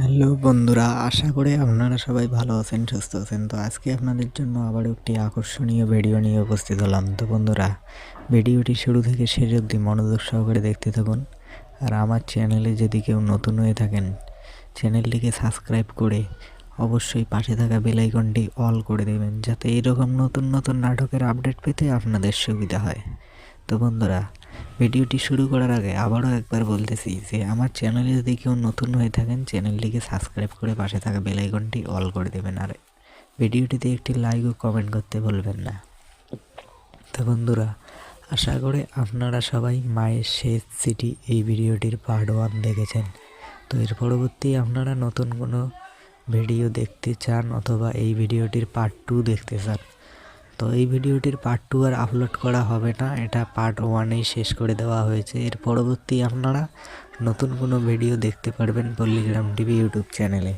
Hello বন্ধুরা, আশা করি আপনারা সবাই ভালো আছেন, সুস্থ আছেন। তো আজকে আপনাদের জন্য আবার একটি আকর্ষণীয় ভিডিও নিয়ে উপস্থিত হলাম। তো বন্ধুরা, ভিডিওটি শুরু থেকে শেষ অবধি মনোযোগ সহকারে দেখতে থাকুন। আর আমার চ্যানেলে যদি কেউ নতুন হয়ে থাকেন, চ্যানেলটিকে সাবস্ক্রাইব করে অবশ্যই পাশে থাকা বেল আইকনটি অল করে দেবেন, যাতে এরকম নতুন নতুন নাটকের আপডেট পেতে আপনাদের সুবিধা হয়। তো বন্ধুরা ভিডিওটি শুরু করার আগে আবারও একবার বলতেছি যে আমার চ্যানেলে যদি কেউ নতুন হয়ে থাকেন, চ্যানেলটিকে সাবস্ক্রাইব করে পাশে থাকা বেল আইকনটি অল করে দেবেন। আর ভিডিওটিতে একটি লাইক ও কমেন্ট করতে বলবেন না। তো বন্ধুরা, আশা করে আপনারা সবাই মায়ের শেষ সিটি এই ভিডিওটির পার্ট ওয়ান দেখেছেন। তো এর পরবর্তী আপনারা নতুন কোনো ভিডিও দেখতে চান অথবা এই ভিডিওটির পার্ট টু দেখতে চান তো এই ভিডিওটির পার্ট টু আর আপলোড করা হবে না। এটা পার্ট ওয়ানেই শেষ করে দেওয়া হয়েছে। এর পরবর্তী আপনারা নতুন কোনো ভিডিও দেখতে পারবেন পল্লিগ্রাম টিভি ইউটিউব চ্যানেলে